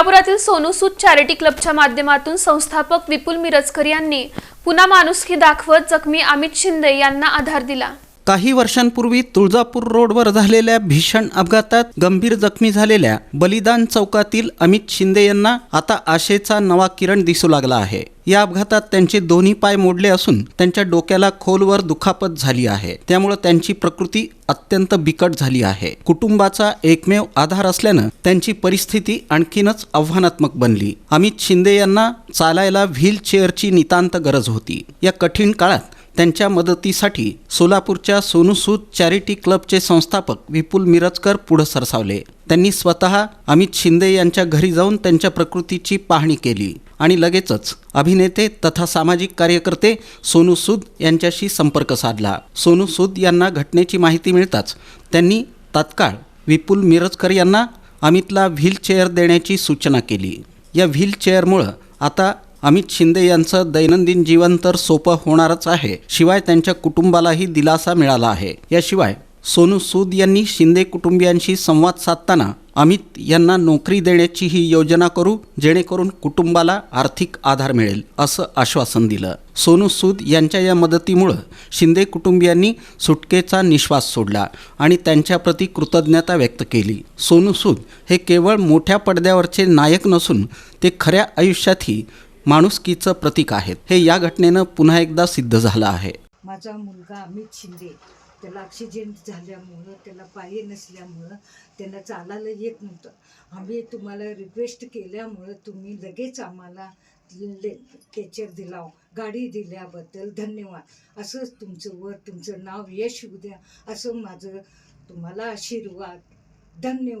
सोलापुरातील Sonu Sood charity क्लबच्या माध्यमातून संस्थापक विपुल मिरजकर यांनी पुन्हा माणुसकी दाखवत जखमी अमित शिंदे यांना आधार दिला. काही वर्षांपूर्वी तुळजापूर रोडवर झालेल्या भीषण अपघातात गंभीर जखमी झालेल्या बलिदान चौकातील अमित शिंदे यांना आता आशेचा नवा किरण दिसू लागला आहे. या अपघातात त्यांचे दोन्ही पाय मोडले असून त्यांच्या डोक्याला खोलवर दुखापत झाली आहे. त्यामुळे त्यांची प्रकृती अत्यंत बिकट झाली आहे. कुटुंबाचा एकमेव आधार असल्यानं त्यांची परिस्थिती आणखीनच आव्हानात्मक बनली. अमित शिंदे यांना चालायला व्हील चेअरची नितांत गरज होती. या कठीण काळात त्यांच्या मदतीसाठी सोलापूरच्या सोनूसूद चॅरिटी क्लबचे संस्थापक विपुल मिरजकर पुढं सरसावले. त्यांनी स्वतः अमित शिंदे यांच्या घरी जाऊन त्यांच्या प्रकृतीची पाहणी केली. आणि लगेचच अभिनेते तथा सामाजिक कार्यकर्ते सोनू सूद यांच्याशी संपर्क साधला. सोनू सूद यांना घटनेची माहिती मिळताच त्यांनी तात्काळ विपुल मिरजकर यांना अमितला व्हीलचेअर देण्याची सूचना केली. या व्हीलचेअरमुळं आता अमित शिंदे यांचं दैनंदिन जीवन तर सोपं होणारच आहे. शिवाय त्यांच्या कुटुंबालाही दिलासा मिळाला आहे. याशिवाय सोनू सूद यांनी शिंदे कुटुंबियांशी संवाद साधताना अमित यांना नोकरी देण्याची ही योजना करू जेणेकरून कुटुंबाला आर्थिक आधार मिळेल असं आश्वासन दिलं. सोनू सूद यांच्या या मदतीमुळं शिंदे कुटुंबियांनी सुटकेचा निश्वास सोडला आणि त्यांच्याप्रती कृतज्ञता व्यक्त केली. सोनू सूद हे केवळ मोठ्या पडद्यावरचे नायक नसून ते खऱ्या आयुष्यातही माणुसकीचं प्रतीक आहेत. हे या घटनेनं पुन्हा एकदा सिद्ध झालं आहे. माझा मुलगा अमित शिंदे. त्याला ॲक्सिडेंट झाल्यामुळं त्याला पाय नसल्यामुळं त्यांना चालायला येत नव्हतं. आम्ही तुम्हाला रिक्वेस्ट केल्यामुळं तुम्ही लगेच आम्हाला टेचर दिलाव गाडी दिल्याबद्दल धन्यवाद. असंच तुमचं वर तुमचं नाव यश उद्या असं माझं तुम्हाला आशीर्वाद. धन्यवाद.